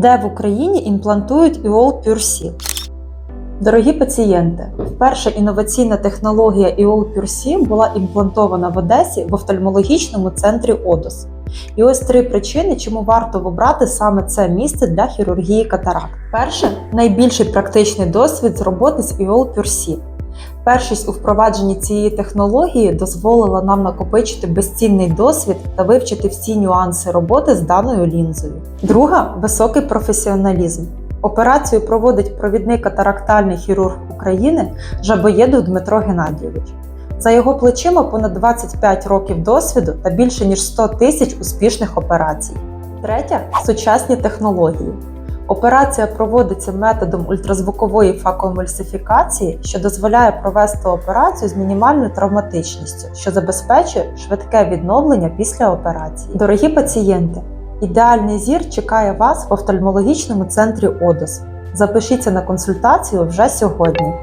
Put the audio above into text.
де в Україні імплантують IOL PureSee. Дорогі пацієнти, вперше інноваційна технологія IOL PureSee була імплантована в Одесі в офтальмологічному центрі ОДОС. І ось три причини, чому варто обрати саме це місце для хірургії катаракт. Перше найбільший практичний досвід з роботи з IOL PureSee. Першість у впровадженні цієї технології дозволила нам накопичити безцінний досвід та вивчити всі нюанси роботи з даною лінзою. Друга високий професіоналізм. Операцію проводить провідний катарактальний хірург України Жабоєдов Дмитро Геннадійович. За його плечима понад 25 років досвіду та більше ніж 100 тисяч успішних операцій. Третя сучасні технології. Операція проводиться методом ультразвукової факоемульсифікації, що дозволяє провести операцію з мінімальною травматичністю, що забезпечує швидке відновлення після операції. Дорогі пацієнти, ідеальний зір чекає вас в офтальмологічному центрі ОДОС. Запишіться на консультацію вже сьогодні.